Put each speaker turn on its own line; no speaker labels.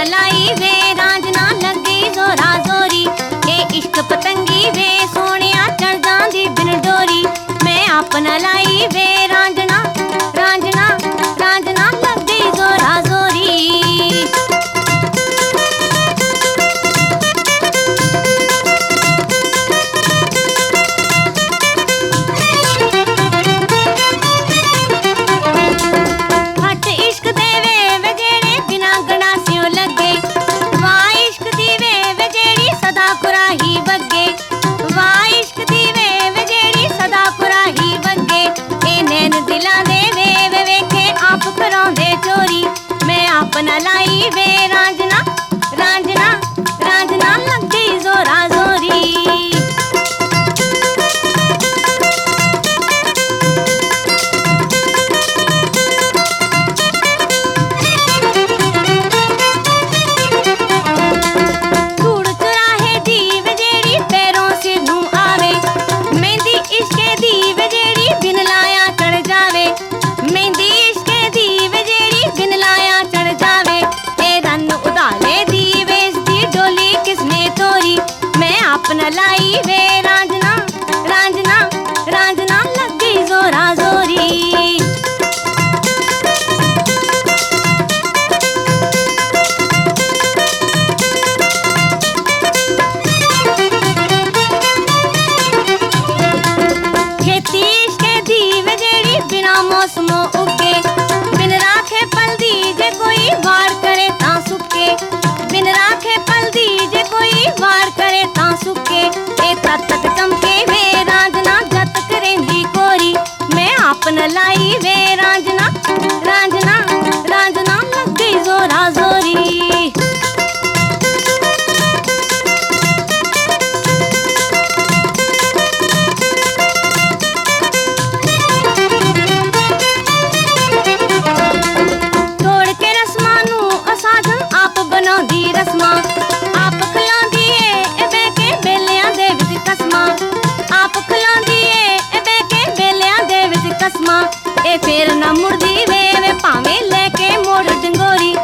ਚਲਾਈ ਵੇ, ਰਾਂਝ ਲੱਗੀ ਜ਼ੋਰਾ ਪਤੰਗੀ ਵੇ, ਸੋਹਣਿਆ ਚੜਦਾ ਜਾਂਦੀ ਬਿਨ ਡੋਰੀ। ਮੈਂ ਆਪਣਾ ਲਾਈ ਵੇ, ਰਾਂਝ ਕਰਾਉਂਦੇ ਚੋਰੀ ਮੈਂ ਆਪਣਾ ਲਾਈ ਵੇ ਰਾਂਝਣਾ अपना लाई वे ਮਾਂ ਇਹ ਫੇਰ ਨਾ ਮੁੜਦੀ ਵੇ ਵੇ ਭਾਵੇਂ ਲੈ ਕੇ ਮੋੜ ਡੰਗੋਰੀ